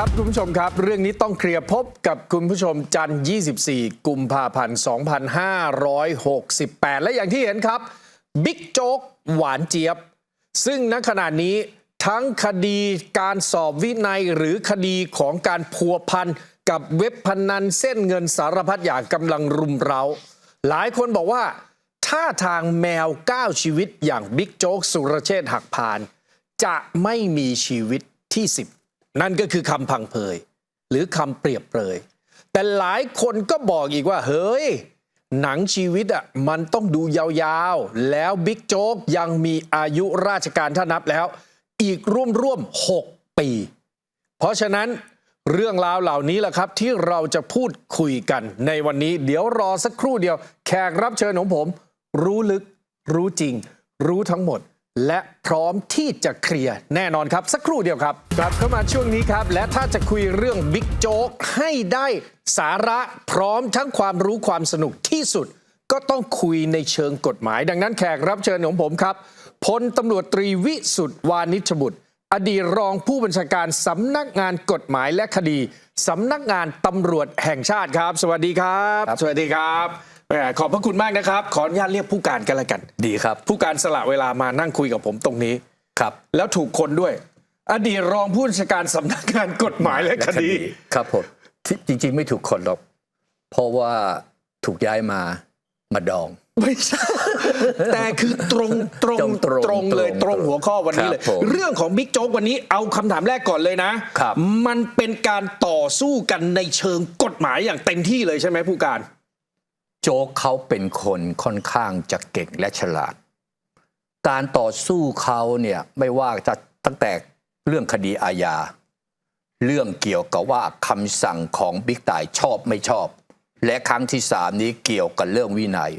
ครับคุณผู้ชมครับ เรื่องนี้ต้องเคลียร์พบกับคุณผู้ชมจันทร์ 24 กุมภาพันธ์ 2568 และอย่างที่เห็นครับบิ๊กโจ๊กหวานเจี๊ยบ ซึ่งณขณะนี้ทั้งคดีการสอบวินัยหรือคดีของการพัวพันกับเว็บพนันเส้นเงินสารพัดอย่างกำลังรุมเร้า หลายคนบอกว่าถ้าทางแมว9ชีวิตอย่างบิ๊กโจ๊กสุรเชษฐ์หักพาน จะไม่มีชีวิตที่ 10 นั่นก็คือคำพังเพยหรือคำเปรียบเปรย แต่หลายคนก็บอกอีกว่า เฮ้ย หนังชีวิตอะมันต้องดูยาวๆ แล้วบิ๊กโจ๊กยังมีอายุราชการถ้านับแล้ว อีกร่วมๆ6ปี เพราะฉะนั้นเรื่องราวเหล่านี้แหละครับ ที่เราจะพูดคุยกันในวันนี้ เดี๋ยวรอสักครู่เดียว แขกรับเชิญของผม รู้ลึก รู้จริง รู้ทั้งหมด และพร้อมที่จะเคลียร์แน่นอนครับ สักครู่เดียวครับ กลับเข้ามาช่วงนี้ครับ และถ้าจะคุยเรื่องบิ๊กโจ๊กให้ได้สาระพร้อมทั้งความรู้ความสนุกที่สุด ก็ต้องคุยในเชิงกฎหมาย ดังนั้นแขกรับเชิญของผมครับพลตำรวจตรีวิสุทธ์วานิชบุตร อดีตรองผู้บัญชาการสำนักงานกฎหมายและคดีสำนักงานตำรวจแห่งชาติครับ สวัสดีครับครับสวัสดีครับ แหมขอบพระคุณมากนะครับ ขออนุญาตเรียกผู้การกันละกัน ดีครับ ผู้การสละเวลามานั่งคุยกับผมตรงนี้ ครับ แล้วถูกคนด้วย อดีตรองผู้บัญชาการสำนักงานกฎหมายและคดี ครับผมที่จริง ๆ ไม่ถูกคนหรอกเพราะว่าถูกย้ายมามาดองไม่ใช่แต่คือตรงตรงตรงตรงตรงเลยตตรรงงหัวข้อวันนี้เลยครับผมเรื่องของบิ๊กโจ๊กวันนี้เอาคำถามแรกก่อนเลยนะครับมันเป็นการต่อสู้กันในเชิงกฎหมายอย่างเต็มที่เลยใช่ไหมผู้การ โจ๊กเขาเป็นคนค่อนข้างจะเก่งและฉลาด การต่อสู้เขาเนี่ยไม่ว่าจะตั้งแต่เรื่องคดีอาญาเรื่องเกี่ยวกับว่าคำสั่งของบิ๊กต่ายชอบไม่ชอบ และครั้งที่สามนี้เกี่ยวกับเรื่องวินัย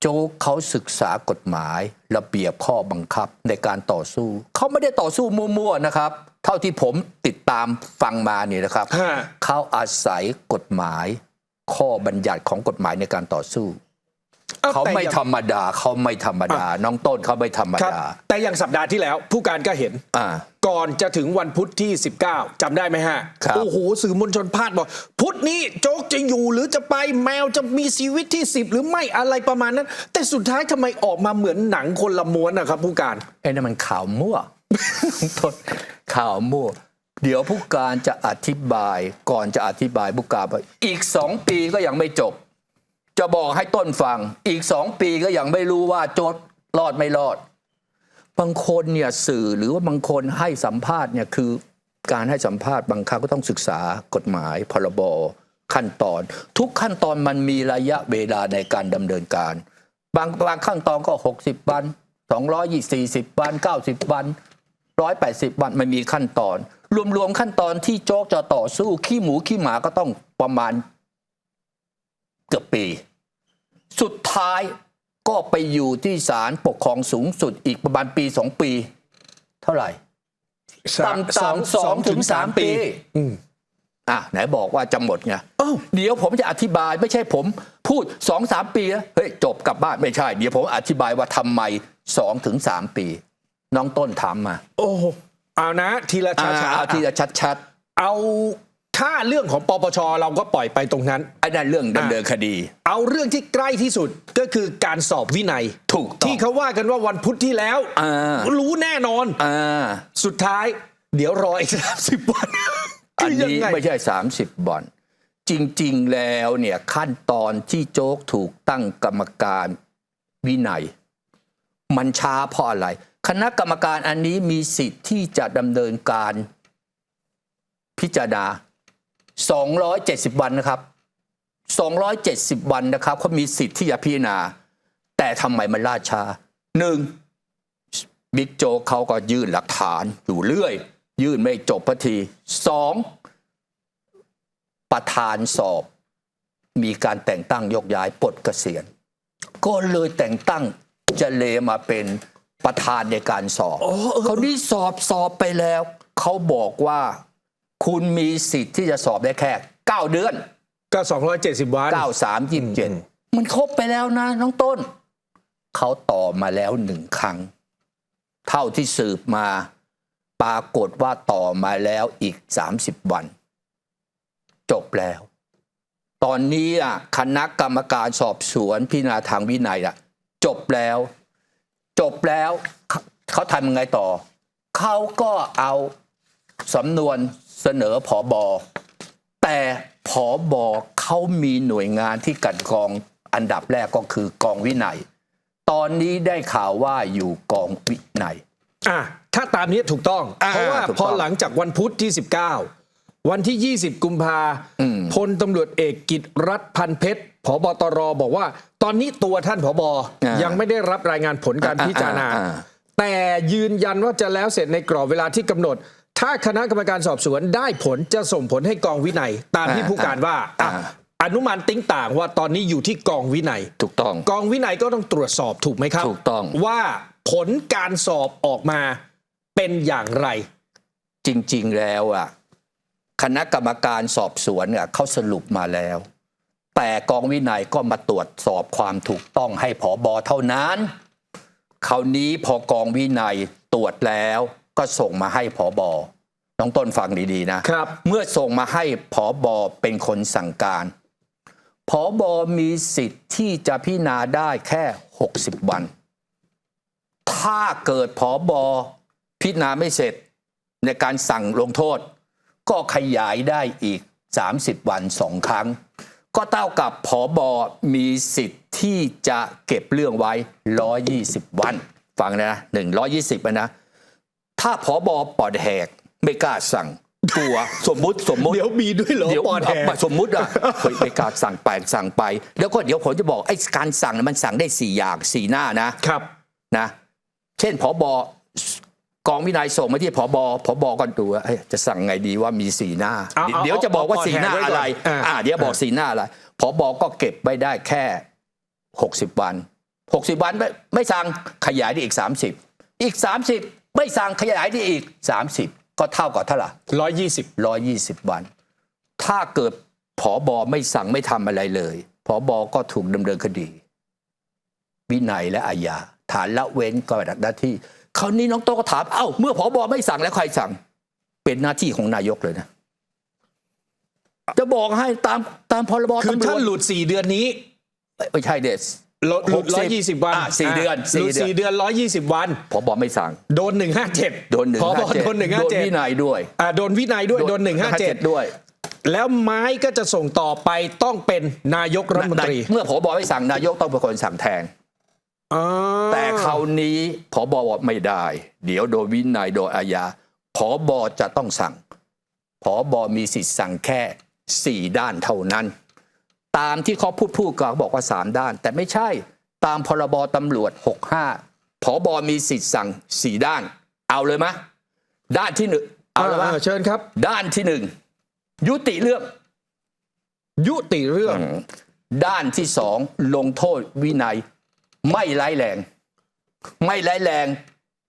โจ๊กเขาศึกษากฎหมาย ระเบียบข้อบังคับในการต่อสู้ เขาไม่ได้ต่อสู้มั่วๆนะครับ เท่าที่ผมติดตามฟังมาเนี่ยนะครับฮะเขาอาศัยกฎหมาย ข้อบัญญัติของกฎหมายในการต่อสู้ อ้เขาแต่ไม่อย่งธรรมดาเขาไม่ธรรมดา น้องต้นเขาไม่ธรรมครับ ดาแต่อย่างสัปดาห์ที่แล้ว ผู้การก็เห็น อ่า ก่อนจะถึงวันพุธที่ 19จำได้ไหมฮะ ครับ โอ้โห สื่อมวลชนพาดบอก พุธนี้โจ๊กจะอยู่หรือจะไปแมวจะมีชีวิตที่ 10 หรือไม่อะไรประมาณนั้น แต่สุดท้ายทำไมออกมาเหมือนหนังคนละม้วนนะครับ ผู้การ ไอ้นั่นมันข่าวมั่ว ต้นข่าวมั่ว เดี๋ยวผู้การจะอธิบายก่อนจะอธิบายผู้การอีกสองปีก็ยังไม่จบ จะบอกให้ต้นฟัง อีกสองปีก็ยังไม่รู้ว่าโจทย์รอดไม่รอด บางคนเนี่ยสื่อหรือว่าบางคนให้สัมภาษณ์เนี่ยคือการให้สัมภาษณ์บางครั้งก็ต้องศึกษากฎหมายพรบขั้นตอน ทุกขั้นตอนมันมีระยะเวลาในการดำเนินการ บางบางขั้นตอนก็ 60 วัน240 วัน 90 วัน 180 วันมันมีขั้นตอน รวมๆขั้นตอนที่โจ๊กจะต่อสู้ขี้หมูขี้หมาก็ต้องประมาณเกือบปี สุดท้ายก็ไปอยู่ที่ศาลปกครองสูงสุดอีกประมาณปีสองปี เท่าไหร่ต่ำๆสองถึงสามปีอืมอะไหนบอกว่าจะหมดไงอ้าวเดี๋ยวผมจะอธิบายไม่ใช่ผมพูดสองสามปีแล้วเฮ้ยจบกลับบ้านไม่ใช่ เดี๋ยวผมอธิบายว่าทำไมสองถึงสามปี น้องต้นถามมา โอ้โห เอานะ ทีละอ่าช้าเอาทีละชัดเอาถ้าเรื่องของปปชเราก็ปล่อยไปตรงนั้นๆไอ้นั่นเรื่องดำเนินคดี เอาเรื่องที่ใกล้ที่สุดก็คือการสอบวินัยถูกต้องที่เขาว่ากันว่าวันพุธที่แล้วอ่ารู้แน่นอนอ่าสุดท้าย เดี๋ยวรออีกสามสิบวันอันคือยังนี้ไงไม่ใช่30บอลจริงๆแล้วเนี่ยขั้นตอนที่โจ๊กถูกตั้งกรรมการวินัย มันช้าเพราะอะไร คณะกรรมการอันนี้มีสิทธิ์ที่จะดำเนินการพิจารณา 270 วันนะครับ 270 วันนะครับเขามีสิทธิ์ที่จะพิจารณา แต่ทำไมมันล่าช้าหนึ่งบิ๊กโจ๊กเขาก็ยื่นหลักฐานอยู่เรื่อย ยื่นไม่จบพทีสองประธานสอบ มีการแต่งตั้งยกย้ายปลดเกษียณ ก็เลยแต่งตั้งเจเลมาเป็น ประธานในการสอบเขานี่สอบสอบไปแล้ว เขาบอกว่าคุณมีสิทธิ์ที่จะสอบได้แค่ 9 เดือน ก็ 270 วัน 9 3 27 มันครบไปแล้วนะ น้องต้น เขาต่อมาแล้วหนึ่งครั้ง เท่าที่สืบมา ปรากฏว่าต่อมาแล้วอีก 30 วัน จบแล้ว ตอนนี้อะคณะกรรมการสอบสวนพิจารณาทางวินัยอะจบแล้ว จบแล้วเขาเขาทำยังไงต่อ เขาก็เอาสำนวนเสนอผอบอแต่ผอบอเขามีหน่วยงานที่กลันกรองอันดับแรกก็คือกองวินัย ตอนนี้ได้ข่าวว่าอยู่กองวินัย อะถ้าตามนี้ถูกต้องอ่าเพราะว่าถูกพต้อองหลังจากวันพุธที่ 19 วันที่ 20 กุมภาอืมพลตำรวจเอกกิตรัฐพันเพชรผบตรบอกว่า ตอนนี้ตัวท่านผบอ่ายัยังไม่ได้รับรายงานผลการอ่าพิจารณาอ่าอ่าแต่ยืนยันว่าจะแล้วเสร็จในกรอบเวลาที่กำหนด ถ้าคณะกรรมการสอบสวนได้ผลจะส่งผลให้กองวินัย ตามที่ผู้การว่าอะอนุมานติ้งต่างว่าตอนนี้อยู่ที่กองวินัย ถูกต้อง กองวินัยก็ต้องตรวจสอบถูกไหมครับ ถูกต้อง ว่าผลการสอบออกมาเป็นอย่างไร จริง ๆ แล้วอะ คณะกรรมการสอบสวนอะเขาสรุปมาแล้ว แต่กองวินัยก็มาตรวจสอบความถูกต้องให้ผอบอเท่านั้นคราวนี้พอกองวินัยตรวจแล้วก็ส่งมาให้ผอบอน้องต้นฟังดีๆนะครับ เมื่อส่งมาให้ผอบอเป็นคนสั่งการผอบอมีสิทธิ์ที่จะพิจารณาได้แค่ 60 วัน ถ้าเกิดผอบอพิจารณาไม่เสร็จในการสั่งลงโทษ ก็ขยายได้อีก 30 วันสองครั้ง ก็เท่ากับผอบอมีสิทธิ์ที่จะเก็บเรื่องไว้ 120 วัน ฟังนะหนึ่งร้อยยี่สิบนะ ถ้าผอบอปอดแหกไม่กล้าสั่งกลัวสมมุติสมมุติเดี๋ยวมีด้วยเหรอเดี๋ยวปอดแหกสมมุติอะเฮ้ยไม่กล้าสั่งไปสั่งไป แล้วก็เดี๋ยวผมจะบอกไอ้การสั่งน่ะมันสั่งได้สี่อย่างสี่หน้านะครับนะ เช่นผอบ กองวินัยส่งมาที่ผอบผอบก็ดูว่าเอ้ยจะสั่งไงดีว่ามีสีหน้า เอาเอาเดี๋ยวจะบอกว่าเอาสีหน้าเอาแผนไว้อะไรก่อนอ่าอ่า เดี๋ยวบอกสีหน้าอะไรผอบก็เก็บไว้ได้แค่ 60 วัน 60 วันไม่ไม่สั่งขยายได้อีก 30 อีก 30 ไม่สั่งขยายได้อีก 30 ก็เท่ากับเท่าไหร่ ร้อยยี่สิบ ร้อยยี่สิบวัน ถ้าเกิดผอบอไม่สั่งไม่ทำอะไรเลยผอบอก็ถูกดำเนินคดี วินัยและอาญาฐานละเว้นก็ปฏิบัติหน้าที่ คราวนี้น้องโตก็ถามเอ้าเมื่อผอบอไม่สั่งแล้วใครสั่ง เป็นหน้าที่ของนายกเลยนะจะบอกให้ตามตามพรบคือตำรท่าวนจหลุดสี่เดือนนี้ไม่ใช่เด็ดหลุดหลุด60ร้อยยี่สิบวันอะสี่เดือนหลุดสี่สี่เดือนเดือนร้อยยี่สิบวัน ผอบอไม่สั่ง โดนหนึ่งห้าเจ็ดโดนหนึ่งพบห้าเจ็ดโดนหนึ่งห้าโดนเจ็ดวินัยด้วยอ่าโดนวินัยด้วยโดนหนึ่งห้าเจ็ดด้วยแล้วไม้ก็จะส่งต่อไปต้องเป็นนายกรัฐมนตรี เมื่อผอบอไม่สั่งนายกต้องเป็นคนสั่งแทนอ๋อ แต่คราวนี้ผอบบอกไม่ได้ เดี๋ยวโดยวินัยโดยอาญาผอบอจะต้องสั่งผอบอมีสิทธิ์สั่งแค่สี่ด้านเท่านั้น ตามที่เขาพูดพูดก็บอกว่าสามด้าน แต่ไม่ใช่ตามพรบตำรวจ 65ผอบอมีสิทธิ์สั่งสี่ด้าน เอาเลยมะด้านที่หนึ่งเอาเลยมะเชิญครับ ด้านที่หนึ่งยุติเรื่อง ยุติเรื่อง ด้านที่สองลงโทษวินัย ไม่ร้ายแรง ไม่ร้ายแรง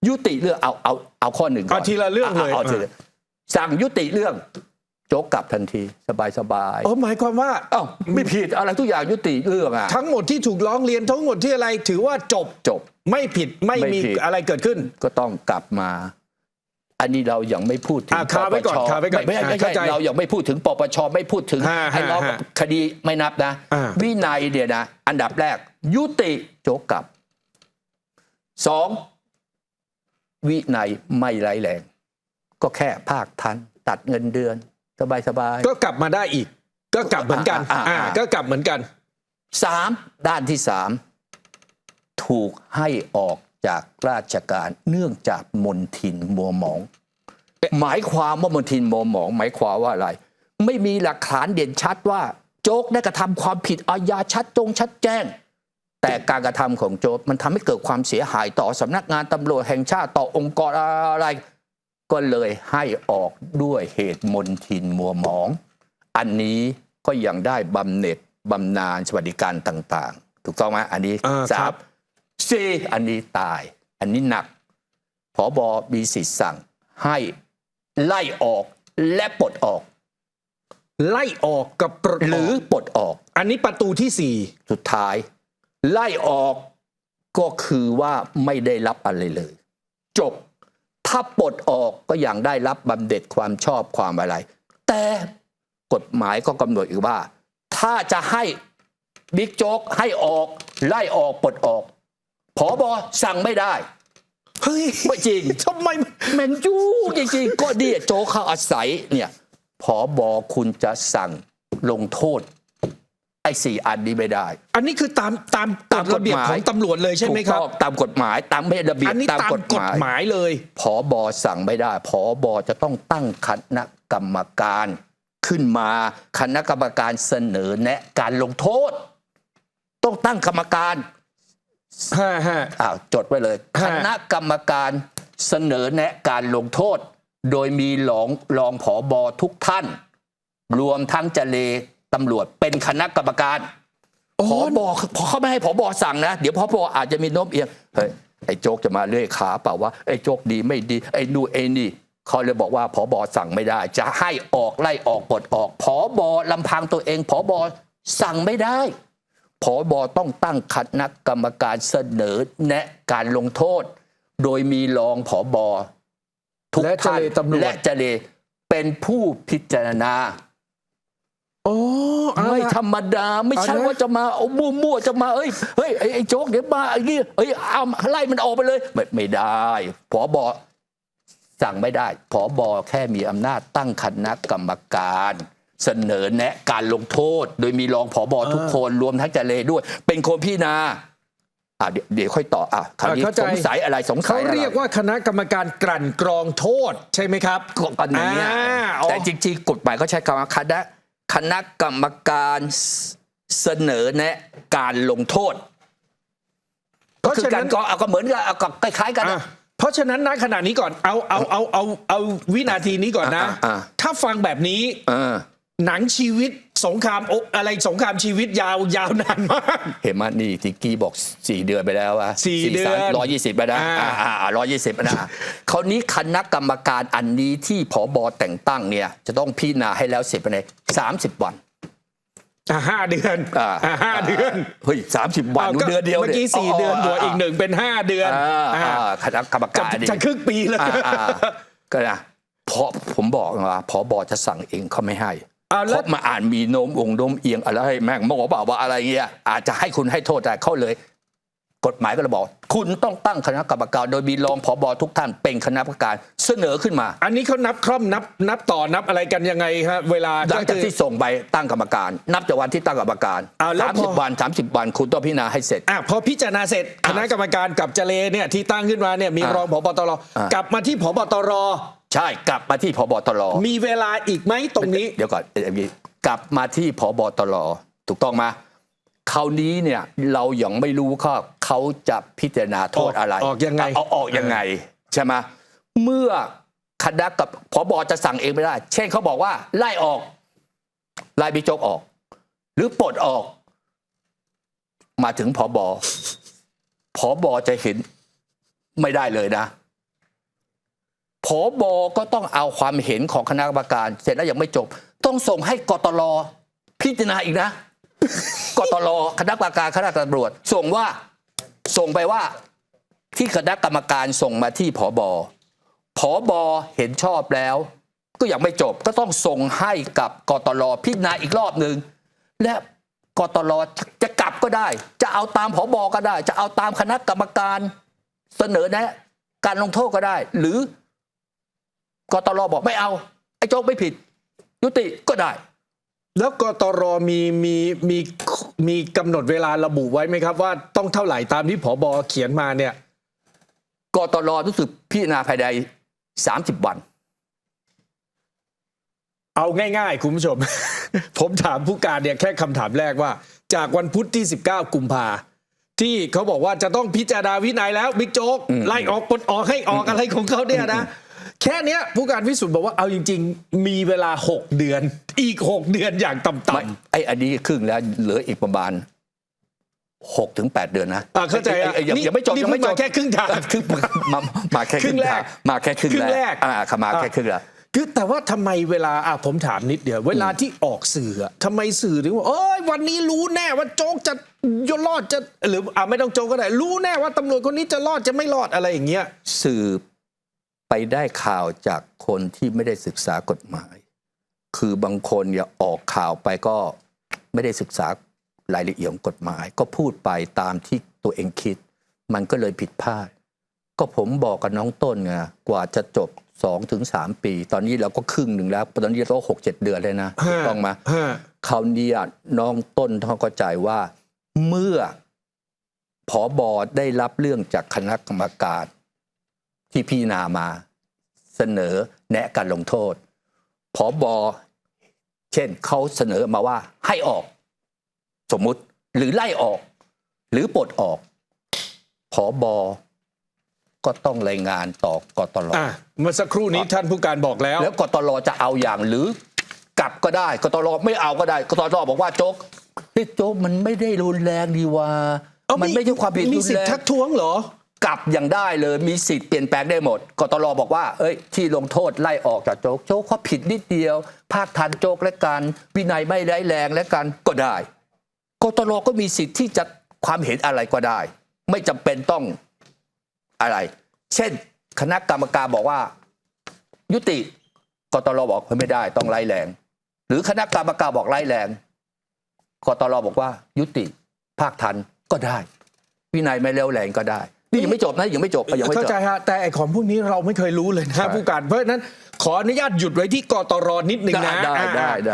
ยุติเรื่องเอาเอาเอาข้อหนึ่งก่อนเอาทีละเรื่องเลยาทีละสั่งยุติเรื่องโจกกลับทันทีสบายสบายอ๋อหมายความว่าเอ้าไม่ผิดอะไรทุกอย่างยุติเรื่องอะทั้งหมดที่ถูกร้องเรียนทั้งหมดที่อะไรถือว่าจบจบ ไม่ผิดไม่ไม่มีผิดอะไรเกิดขึ้น ก็ต้องกลับมา อันนี้เรายังไม่พูดถึงอะคาไว้ก่อนปปชคาไว้ก่อนไม่ไม่อะไม่เข้าใช่ใจเรายังไม่พูดถึงปปชไม่พูดถึงฮะไอ้เราฮะคดีไม่นับนะ อ่า วินัยเนี่ยนะ อันดับแรก ยุติโจกกลับสองวินัยไม่ร้ายแรง ก็แค่ภาคทัน ตัดเงินเดือน สบายสบายก็กลับมาได้อีก ก็กลับเหมือนกัน อ่าอ่าอ่าอ่า ก็กลับเหมือนกัน สามด้านที่สามถูกให้ออก จากราชการเนื่องจากมนทินมัวหมอง หมายความว่ามนทินมัวหมอง หมายความว่าอะไร ไม่มีหลักฐานเด่นชัดว่า โจ๊กได้กระทำความผิดอาญาชัดจงชัดแจ้ง แต่การกระทำของโจ๊กมันทำให้เกิดความเสียหายต่อสำนักงานตำรวจแห่งชาติต่อองค์กรอะไร ก็เลยให้ออกด้วยเหตุมนทินมัวหมอง อันนี้ก็ยังได้บำเหน็จบำนาญสวัสดิการต่าง ๆ ถูกต้องไหมอันนี้อ่าสาครัมบ สี่อันนี้ตาย อันนี้หนักผอบอมีสิทธิ์สั่งให้ไล่ออกและปลดออก ไล่ออกกับปลดหรือออกปลดออก อันนี้ประตูที่สี่สุดท้าย ไล่ออกก็คือว่าไม่ได้รับอะไรเลย จบถถ้าปลดออกก็อย่างได้รับบำเหน็จความชอบความอะไร แต่กฎหมายก็กำหนดอีกว่า ถ้าจะให้บิ๊กโจ๊กให้ออก ไล่ออกปลดออก ผอบอสั่งไม่ได้ เฮ้ยไม่จริงทำไมแมนยูจริงๆ ก็เนี่ยโจ๊กเขาอาศัยเนี่ยผอบอคุณจะสั่งลงโทษ ไอ้สี่อันนี้ไม่ได้ อันนี้คือตามตามกตาฎมกฎระเบียบหมายของตำรวจเลยใช่ไหมครับ ถูกต้องตามกฎหมายตามระเบียบอันนี้ตามตามกกฎฎหมายหมายเลยผอบอสั่งไม่ได้ผอบอจะต้องตั้งคณะกรรมการขึ้นมาคณะกรรมการเสนอแนะการลงโทษ ต้องตั้งกรรมการฮะฮะ อ้าวจดไว้เลยฮะคณะกรรมการเสนอแนะการลงโทษ โดยมีรองรองผอบอทุกท่าน รวมทั้งเจเลตำรวจเป็นคณะกรรมการโอ้ผอบอพอเขาไม่ให้ผอบอสั่งนะ เดี๋ยวผอบออาจจะมีโน้มเอียงเฮ้ยไอ้โจ๊กจะมาเลื่อยขาเปล่าว่าไอ้โจ๊กดีไม่ดีไอ้นู่นไอ้นี่เขาเลยบอกว่าผอบอสั่งไม่ได้ จะให้ออกไล่ออกปลดออกผอบอลำพังตัวเองผอบอสั่งไม่ได้ ผอบอต้องตั้งคณะกรรมการเสนอแนะการลงโทษ โดยมีรองผอบอทุกและเจท่านรตำรวจและเจเลเป็นผู้พิจารณาโอ้เอาไม่ละธรรมดา ไม่ใช่เอานะว่าจะมาเอามั่วๆจะมาเอ้ยเฮ้ยไอ้ไอ้โจ๊กเดี๋ยวมาไอ้นี่เอ้ยเอาไล่มันออกไปเลย ไม่ไม่ได้ผอบอสั่งไม่ได้ผอบอแค่มีอำนาจตั้งคณะกรรมการ เสนอแนะการลงโทษ โดยมีรองผอบอทุกคนรวมทั้งเจเลด้วย เป็นคนพิจารณาอะเดี๋ยวเดี๋ยวค่อยต่ออะคราวนี้อะเข้าใจ สงสัยอะไรสงสัเขายอะไรเรียกว่าคณะกรรมการกลั่นกรองโทษใช่ไหมครับก็อันนี้อ่าอ๋อ แต่จริงๆกฎหมายเขาใช้คำว่าคณะคณะกรรมการเสนอแนะการลงโทษเพก็ราะคือฉะกานั้รนก็เอาก็เหมือนกับเอาก็คล้ายๆกันอะนะเพราะฉะนั้นณขณะนี้ก่อนเอาเอาเอาเอาเอาวินาทีนี้ก่อนนะ อะอะถ้าฟังแบบนี้เออ หนังชีวิตสงครามโอะอะไรสงครามชีวิตยาวยาวนานมาก เห็นไหมนี่ทิกกี้บอกสี่เดือนไปแล้วอะสี่เดือนร้อยยี่สิบไปนะอ่าอ่าร้อยยี่สิบนะคราวนี้คณะกรรมการอันนี้ที่ผบแต่งตั้งเนี่ย จะต้องพิจารณาให้แล้วเสร็จภายในสามสิบวันอะห้าเดือนอ่าอะห้าเดือน เฮ้ยสามสิบวันอ้าดูก็เดือนเดียวเมื่อกี้สี่เดือนบวกอีกหนึ่งเป็นห้าเดือนอ่าอะอ่าคณะกรรมจะการอันนี้จะครึ่งปีแล้วอ่าอ่าก็นะเพราะผมบอกว่าพอบอจะสั่งเองเขาไม่ให้ อ่าเพแล้วราะมาอ่านมีโน้มองค์โน้มเอียงอะไรแม่งบอกว่าว่าอะไรเงี้ยอาจจะให้คุณให้โทษแต่เขาเลย กฎหมายก็เลยบอก คุณต้องตั้งคณะกรรมการโดยมีรองผบทุกท่านเป็นคณะกรรมการเสนอขึ้นมา อันนี้เขานับคร่อมนับนับต่อนับอะไรกันยังไงฮะเวลาหลังจากคือที่ส่งไปตั้งกรรมการ นับจากวันที่ตั้งกรรมการอ้าวแล้วสามพสิอบวันสามสิบวันคุณต้องพิจารณาให้เสร็จ อะพอพิจารณาเสร็จคณะกรรมการกับเจเลเนี่ยที่ตั้งขึ้นมาเนี่ยมีอะรองผบตรอะ กลับมาที่ผบตร ใช่กลับมาที่พบตรมีเวลาอีกไหมตรงนี้ เดี๋ยวก่อนเอ่อกลับมาที่พบตรถูกต้องไหมคราวนี้เนี่ยเรายังไม่รู้ว่าเขาจะพิจารณาโทษอะไรออกยังไงเอาออกยังไงใช่ไหมเมื่อคณะกับพบจะสั่งเองไม่ได้ เช่นเขาบอกว่า ไล่ออก ไล่บิ๊กโจ๊กออก หรือปลดออก มาถึงพบพบจะเห็นไม่ได้เลยนะ ผบก็ต้องเอาความเห็นของคณะกรรมการ เสร็จแล้วยังไม่จบ ต้องส่งให้กตลพิจารณาอีกนะกตลคณะกรรมการคณะตำรวจ ส่งว่าส่งไปว่า ที่คณะกรรมการส่งมาที่ผบผบเห็นชอบแล้ว ก็ยังไม่จบก็ต้องส่งให้กับกตลพิจารณาอีกรอบหนึ่งและกตลจะกลับก็ได้ จะเอาตามผบก็ได้ จะเอาตามคณะกรรมการเสนอแนะ การลงโทษก็ได้ หรือ กตลบอกไม่เอา ไอ้โจ๊กไม่ผิด ยุติก็ได้ แล้วกตรมีมีมีมีกำหนดเวลาระบุไว้ไหมครับ ว่าต้องเท่าไหร่ตามที่ผบเขียนมาเนี่ยกตลรู้สึกพิจารณาภายใน30วัน เอาง่ายๆ คุณผู้ชม ผมถามผู้การเนี่ยแค่คำถามแรกว่า จากวันพุธที่ 19 กุมภาที่เขาบอกว่าจะต้องพิจารณาวินัยแล้วบิ๊กโจ๊กไล่ออกปลดออกให้ออกอะไรของเขาเนี่ยนะ แค่เนี้ยผู้การพิสุทธิ์บอกว่าเอาจริง ๆ มีเวลา 6 เดือน อีก 6 เดือนอย่างต่ไม่ำไอ้อันนี้ครึ่งแล้วเหลืออีกประมาณ6ถึง8เดือนนะๆอะเข้าใจอะไอ้ไอ้ยังนี่ยังไม่จบนี่ยังไม่จเพิ่บมาแค่ครึ่งทางครึ่งมามาแค่ครึ่งแรกทามาแค่ครึ่งครึ่งแรกอ่าค่ะมาแค่ครึ่งแรกคือแต่ว่าทำไมเวลาอะผมถามนิดเดียว เวลาที่ออกสื่ออะทำไมสื่อถึงว่าเอ้ยวันนี้รู้แน่ว่าโจ๊กจะรอดจะหรืออะไม่ต้องโจ๊กก็ได้ รู้แน่ว่าตำรวจคนนี้จะรอดจะไม่รอดอะไรอย่างเงี้ย สื่อ ไปได้ข่าวจากคนที่ไม่ได้ศึกษากฎหมาย คือบางคนเนี่ยออกข่าวไปก็ไม่ได้ศึกษารายละเอียดของกฎหมาย ก็พูดไปตามที่ตัวเองคิด มันก็เลยผิดพลาด ก็ผมบอกกับน้องต้นไงกว่าจะจบ2ถึง3ปี ตอนนี้เราก็ครึ่งหนึ่งแล้ว ตอนนี้เราหกเจ็ดเดือนเลยนะถูกต้องไหมฮะคราวนี้อะน้องต้นต้องเข้าใจว่าเมื่อผอบอได้รับเรื่องจากคณะกรรมการ ที่พิจารณามาเสนอแนะการลงโทษผอบอเช่นเขาเสนอมาว่าให้ออก สมมุติหรือไล่ออก หรือปลดออกผอบอก็ต้องรายงานต่อกตลอะเมื่อสักครู่นี้ท่านผู้การบอกแล้ว แล้วกตลจะเอาอย่างหรือกลับก็ได้กตลไม่เอาก็ได้กตลบอกว่าโจ๊กเฮ้ยโจ๊กมันไม่ได้รุนแรงดีว่าเอ้ามันไม่ใช่ความผิดมีรุนสิทแรธิ์งทักท้วงเหรอ กลับอย่างได้เลยมีสิทธิ์เปลี่ยนแปลงได้หมดกตลบอกว่า เอ้ย ที่ลงโทษไล่ออกจากโจ๊กโจ๊กเขาผิดนิดเดียว ภาคทันโจ๊กและกันวินัยไม่ร้ายแรงและกันก็ได้กตลก็มีสิทธิ์ที่จะความเห็นอะไรก็ได้ ไม่จำเป็นต้องอะไร เช่น คณะกรรมการบอกว่า ยุติกตลบอกเฮ้ยไม่ได้ต้องไล่แรง หรือคณะกรรมการบอกไล่แรงกตลบอกว่า ยุติภาคทันก็ได้ วินัยไม่เร็วแรงก็ได้ นี่ยังไม่จบนะยังไม่จบยังไม่เข้าจใจบฮะแต่ไอของพวกนี้เราไม่เคยรู้เลยนะใช่ผู้การเพราะฉะนั้นขออนุญาตหยุดไว้ที่กตรนิดนึงนะได้ได้อ่าได้ได้